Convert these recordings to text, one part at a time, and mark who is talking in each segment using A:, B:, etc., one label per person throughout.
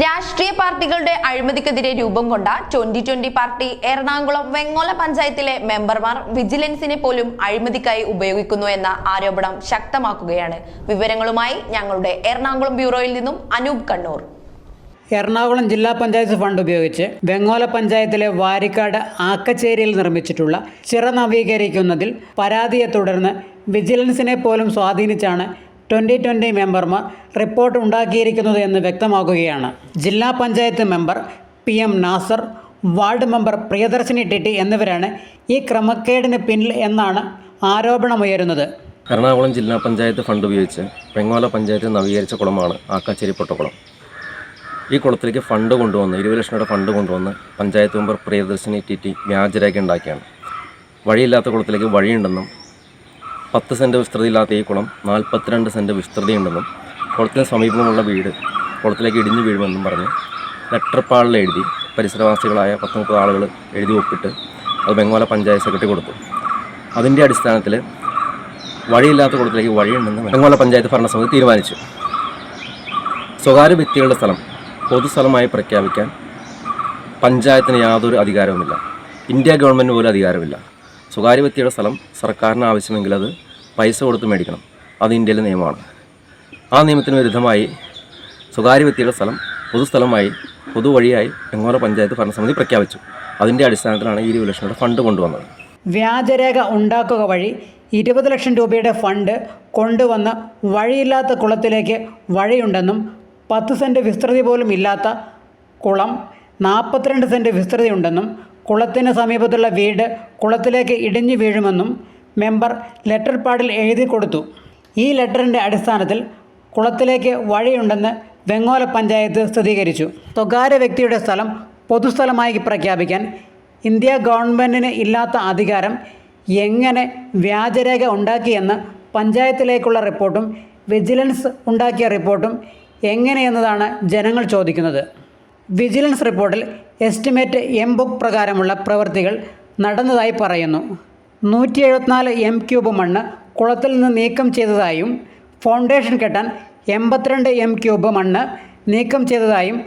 A: രാഷ്ട്രീയ പാർട്ടികളുടെ അഴിമതിക്കെതിരെ രൂപം കൊണ്ട twenty twenty party Ernakulam Vengola പഞ്ചായത്തിലെ മെമ്പർമാർ വിജിലൻസിനെ പോലും അഴിമതിക്കായി ഉപയോഗിക്കുന്നു എന്ന ആരോപണം ശക്തമാക്കുകയാണ്. വിവരങ്ങളുമായി ഞങ്ങളുടെ എറണാകുളം ബ്യൂറോയിൽ നിന്നും അനൂപ് കണ്ണൂർ.
B: എറണാകുളം ജില്ലാ പഞ്ചായത്ത് ഫണ്ട് ഉപയോഗിച്ച് വെങ്ങോല പഞ്ചായത്തിലെ വാരിക്കാട് ആക്കച്ചേരിയിൽ നിർമ്മിച്ചിട്ടുള്ള ചിറ നവീകരിക്കുന്നതിൽ പരാതിയെ തുടർന്ന് വിജിലൻസിനെ പോലും സ്വാധീനിച്ചാണ് ട്വന്റി ട്വന്റി മെമ്പർമാർ റിപ്പോർട്ട് ഉണ്ടാക്കിയിരിക്കുന്നത് എന്ന് വ്യക്തമാക്കുകയാണ്. ജില്ലാ panchayat member P M Nasar ward member Priyadarshini T T എന്നിവരാണ് ഈ ക്രമക്കേടിന് പിന്നിൽ എന്നാണ് ആരോപണമുയരുന്നത്.
C: എറണാകുളം ജില്ലാ പഞ്ചായത്ത് ഫണ്ട് ഉപയോഗിച്ച് പെങ്ങോല പഞ്ചായത്ത് നവീകരിച്ച കുളമാണ് ആക്കാച്ചേരി പൊട്ടക്കുളം ഈ കുളത്തിലേക്ക് ഫണ്ട് കൊണ്ടുവന്ന് ഇരുപത് ലക്ഷം രൂപ ഫണ്ട് കൊണ്ടുവന്ന് panchayat member Priyadarshini T T വ്യാജരേഖ ഉണ്ടാക്കിയാണ്. വഴിയില്ലാത്ത കുളത്തിലേക്ക് വഴിയുണ്ടെന്നും പത്ത് സെന്റ് വിസ്തൃതിയില്ലാത്ത ഈ കുളം നാൽപ്പത്തിരണ്ട് സെന്റ് വിസ്തൃതിയുണ്ടെന്നും കുളത്തിന് സമീപമുള്ള വീട് കുളത്തിലേക്ക് ഇടിഞ്ഞു വീഴുമെന്നും പറഞ്ഞ് ലെറ്റർ പാളിൽ എഴുതി പരിസരവാസികളായ പത്ത് മുപ്പത് ആളുകൾ എഴുതി ഒപ്പിട്ട് അത് ബംഗാള പഞ്ചായത്ത് സെക്രട്ടറി കൊടുത്തു. അതിന്റെ അടിസ്ഥാനത്തിൽ വഴിയില്ലാത്ത കുളത്തിലേക്ക് വഴിയുണ്ടെന്ന് ബംഗാള പഞ്ചായത്ത് ഭരണസമിതി തീരുമാനിച്ചു. സ്വകാര്യ വ്യക്തികളുടെ സ്ഥലം പൊതുസ്ഥലമായി പ്രഖ്യാപിക്കാൻ പഞ്ചായത്തിന് യാതൊരു അധികാരവുമില്ല. ഇന്ത്യ ഗവൺമെന്റ് പോലും അധികാരമില്ല സ്വകാര്യ വ്യക്തിയുടെ സ്ഥലം സർക്കാരിന് ആവശ്യമെങ്കിൽ അത് പൈസ കൊടുത്ത് മേടിക്കണം. അത് ഇന്ത്യയിലെ നിയമമാണ്. ആ നിയമത്തിന് വിരുദ്ധമായി സ്വകാര്യ വ്യക്തിയുടെ സ്ഥലം പൊതുസ്ഥലമായി പൊതുവഴിയായി എങ്ങോര പഞ്ചായത്ത് ഭരണസമിതി പ്രഖ്യാപിച്ചു. അതിന്റെ അടിസ്ഥാനത്തിലാണ് ഈ ഇരുപത് ലക്ഷം രൂപ ഫണ്ട് കൊണ്ടുവന്നത്.
B: വ്യാജരേഖ ഉണ്ടാക്കുക വഴി ഇരുപത് ലക്ഷം രൂപയുടെ ഫണ്ട് കൊണ്ടുവന്ന് വഴിയില്ലാത്ത കുളത്തിലേക്ക് വഴിയുണ്ടെന്നും പത്ത് സെന്റ് വിസ്തൃതി പോലും ഇല്ലാത്ത കുളം നാൽപ്പത്തിരണ്ട് സെന്റ് വിസ്തൃതിയുണ്ടെന്നും കുളത്തിന് സമീപത്തുള്ള വീട് കുളത്തിലേക്ക് ഇടിഞ്ഞു വീഴുമെന്നും മെമ്പർ ലെറ്റർ പാഡിൽ എഴുതി കൊടുത്തു. ഈ ലെറ്ററിന്റെ അടിസ്ഥാനത്തിൽ കുളത്തിലേക്ക് വഴിയുണ്ടെന്ന് വെങ്ങോല പഞ്ചായത്ത് സ്ഥിരീകരിച്ചു. സ്വകാര്യ വ്യക്തിയുടെ സ്ഥലം പൊതുസ്ഥലമായി പ്രഖ്യാപിക്കാൻ ഇന്ത്യ ഗവൺമെന്റിന് ഇല്ലാത്ത അധികാരം എങ്ങനെ വ്യാജരേഖ ഉണ്ടാക്കിയെന്ന് പഞ്ചായത്തിലേക്കുള്ള റിപ്പോർട്ടും വിജിലൻസ് ഉണ്ടാക്കിയ റിപ്പോർട്ടും എങ്ങനെയെന്നതാണ് ജനങ്ങൾ ചോദിക്കുന്നത്. വിജിലൻസ് റിപ്പോർട്ടിൽ എസ്റ്റിമേറ്റ് എം ബുക്ക് പ്രകാരമുള്ള പ്രവൃത്തികൾ നടന്നതായി പറയുന്നു. നൂറ്റി എഴുപത്തിനാല് എം ക്യൂബ് മണ്ണ് കുളത്തിൽ നിന്ന് നീക്കം ചെയ്തതായും ഫൗണ്ടേഷൻ കെട്ടാൻ എൺപത്തിരണ്ട് എം ക്യൂബ് മണ്ണ് നീക്കം ചെയ്തതായും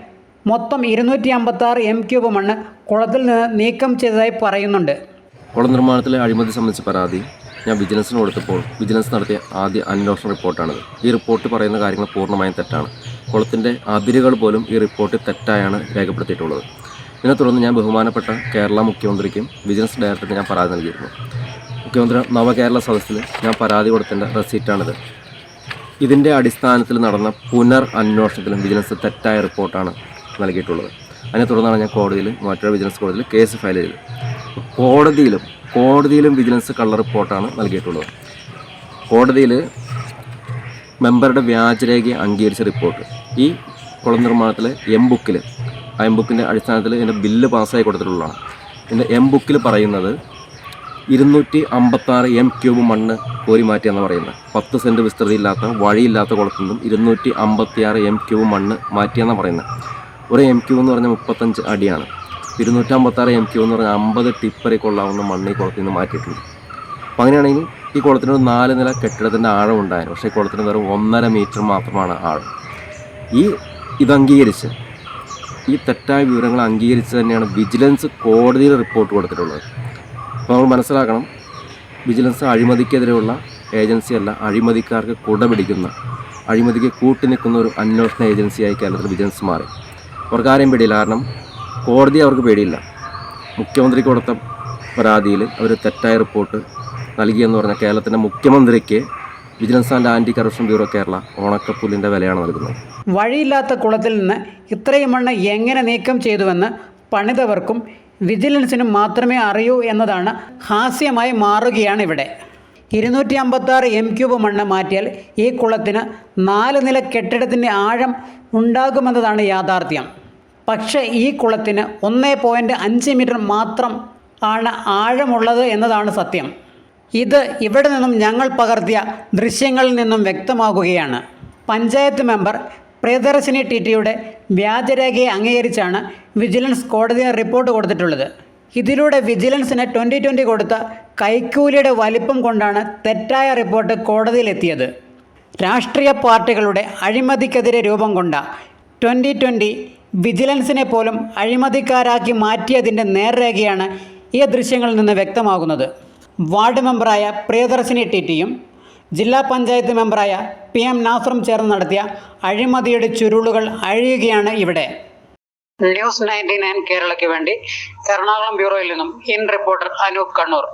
B: മൊത്തം ഇരുന്നൂറ്റി അമ്പത്താറ് എം ക്യൂബ് മണ്ണ് കുളത്തിൽ നിന്ന് നീക്കം ചെയ്തതായി പറയുന്നുണ്ട്.
C: കുളം നിർമ്മാണത്തിലെ അഴിമതി സംബന്ധിച്ച പരാതി. ഞാൻ വിജിലൻസിന് കൊടുത്തപ്പോൾ വിജിലൻസ് നടത്തിയ ആദ്യ അന്വേഷണ റിപ്പോർട്ടാണിത്. ഈ റിപ്പോർട്ട് പറയുന്ന കാര്യങ്ങൾ പൂർണമായും തെറ്റാണ്. കുളത്തിന്റെ അതിരുകൾ പോലും ഈ റിപ്പോർട്ടിൽ തെറ്റായാണ് രേഖപ്പെടുത്തിയിട്ടുള്ളത്. ഇതിനെ തുടർന്ന് ഞാൻ ബഹുമാനപ്പെട്ട കേരള മുഖ്യമന്ത്രിക്കും വിജിലൻസ് ഡയറക്ടർക്ക് ഞാൻ പരാതി നൽകിയിരുന്നു. മുഖ്യമന്ത്രി നവകേരള സദസ്സിൽ ഞാൻ പരാതി കൊടുത്തതിന്റെ റെസീറ്റാണിത്. ഇതിന്റെ അടിസ്ഥാനത്തിൽ നടന്ന പുനർ അന്വേഷണത്തിലും വിജിലൻസ് തെറ്റായ റിപ്പോർട്ടാണ് നൽകിയിട്ടുള്ളത്. അതിനെ തുടർന്നാണ് ഞാൻ കോടതിയിൽ മൂവാറ്റുപുഴ വിജിലൻസ് കോടതിയിൽ കേസ് ഫയൽ ചെയ്തത്. കോടതിയിലും കോടതിയിലും വിജിലൻസ് കള്ള റിപ്പോർട്ടാണ് നൽകിയിട്ടുള്ളത്. കോടതിയിൽ മെമ്പറുടെ വ്യാജരേഖ അംഗീകരിച്ച റിപ്പോർട്ട്. ഈ കുളം നിർമ്മാണത്തിലെ എം ബുക്കിൽ ആ എം ബുക്കിന്റെ അടിസ്ഥാനത്തിൽ ഇതിന്റെ ബില്ല് പാസ്സായി കൊടുത്തിട്ടുള്ളതാണ്. ഇതിന്റെ എം ബുക്കിൽ പറയുന്നത് ഇരുന്നൂറ്റി അമ്പത്താറ് എം ക്യൂബ് മണ്ണ് കോരി മാറ്റിയെന്ന് പറയുന്നത്. പത്ത് സെന്റ് വിസ്തൃതിയില്ലാത്ത വഴിയില്ലാത്ത കുളത്തിൽ നിന്നും ഇരുന്നൂറ്റി അമ്പത്തിയാറ് എം ക്യൂബ് മണ്ണ് മാറ്റിയെന്നാണ് പറയുന്നത്. ഒരു എം ക്യൂബ് എന്ന് പറഞ്ഞാൽ മുപ്പത്തഞ്ച് അടിയാണ്. ഇരുന്നൂറ്റമ്പത്താറ് എം ക്യൂ എന്ന് പറഞ്ഞ അമ്പത് ടിപ്പറി കൊള്ളാവുന്ന മണ്ണ് ഈ കുളത്തിൽ നിന്ന് മാറ്റിയിട്ടുണ്ട്. അപ്പോൾ അങ്ങനെയാണെങ്കിൽ ഈ കുളത്തിനൊരു നാല് നില കെട്ടിടത്തിന്റെ ആഴം ഉണ്ടായിരുന്നു. പക്ഷേ ഈ കുളത്തിന് വെറും ഒന്നര മീറ്റർ മാത്രമാണ് ആഴം. ഈ ഇത് അംഗീകരിച്ച് ഈ തെറ്റായ വിവരങ്ങൾ അംഗീകരിച്ച് തന്നെയാണ് വിജിലൻസ് കോടതിയിൽ റിപ്പോർട്ട് കൊടുത്തിട്ടുള്ളത്. അപ്പോൾ നമ്മൾ മനസ്സിലാക്കണം വിജിലൻസ് അഴിമതിക്കെതിരെയുള്ള ഏജൻസിയല്ല അഴിമതിക്കാർക്ക് കുടപിടിക്കുന്ന അഴിമതിക്ക് കൂട്ടി നിൽക്കുന്ന ഒരു അന്വേഷണ ഏജൻസിയായി കേരളത്തിൽ വിജിലൻസ് മാറി. അവർക്കാരെയും പിടിയില്ല. കാരണം കോടതി അവർക്ക് പേടിയില്ല. മുഖ്യമന്ത്രി കൊടുത്ത പരാതിയിൽ അവർ തെറ്റായ റിപ്പോർട്ട് നൽകിയെന്ന് പറഞ്ഞാൽ കേരളത്തിന്റെ മുഖ്യമന്ത്രിക്ക് vigilance and anti corruption bureau Kerala ഓണക്കപ്പുല്ലിന്റെ വിലയാണ് നൽകുന്നത്.
B: വഴിയില്ലാത്ത കുളത്തിൽ നിന്ന് ഇത്രയും മണ്ണ് എങ്ങനെ നീക്കം ചെയ്തുവെന്ന് പണിതവർക്കും വിജിലൻസിനും മാത്രമേ അറിയൂ എന്നതാണ് ഹാസ്യമായി മാറുകയാണ് ഇവിടെ. ഇരുന്നൂറ്റി അമ്പത്താറ് എം ക്യൂബ് മണ്ണ് മാറ്റിയാൽ ഈ കുളത്തിന് നാല് നില കെട്ടിടത്തിന്റെ ആഴം ഉണ്ടാകുമെന്നതാണ് യാഥാർത്ഥ്യം. പക്ഷേ ഈ കുളത്തിന് ഒന്നേ പോയിന്റ് അഞ്ച് മീറ്റർ മാത്രം ആണ് ആഴമുള്ളത് എന്നതാണ് സത്യം. ഇത് ഇവിടെ നിന്നും ഞങ്ങൾ പകർത്തിയ ദൃശ്യങ്ങളിൽ നിന്നും വ്യക്തമാകുകയാണ്. പഞ്ചായത്ത് മെമ്പർ പ്രിയദർശിനി ടി ടിയുടെ വ്യാജരേഖയെ അംഗീകരിച്ചാണ് വിജിലൻസ് കോടതിയിൽ റിപ്പോർട്ട് കൊടുത്തിട്ടുള്ളത്. ഇതിലൂടെ വിജിലൻസിന് ട്വന്റി ട്വന്റി കൊടുത്ത കൈക്കൂലിയുടെ വലിപ്പം കൊണ്ടാണ് തെറ്റായ റിപ്പോർട്ട് കോടതിയിലെത്തിയത്. രാഷ്ട്രീയ പാർട്ടികളുടെ അഴിമതിക്കെതിരെ രൂപം കൊണ്ട ട്വന്റി ട്വന്റി വിജിലൻസിനെ പോലും അഴിമതിക്കാരാക്കി മാറ്റിയതിന്റെ നേർരേഖയാണ് ഈ ദൃശ്യങ്ങളിൽ നിന്ന് വ്യക്തമാകുന്നത്. വാർഡ് മെമ്പറായ പ്രിയദർശിനി ടി ടിയും ജില്ലാ പഞ്ചായത്ത് മെമ്പറായ പി എം നാസറും ചേർന്ന് നടത്തിയ അഴിമതിയുടെ ചുരുളുകൾ അഴിയുകയാണ് ഇവിടെ. ന്യൂസ് നയന്റി നയൻ കേരളയ്ക്ക് വേണ്ടി എറണാകുളം ബ്യൂറോയിൽ നിന്നും ഇൻ റിപ്പോർട്ടർ അനൂപ് കണ്ണൂർ.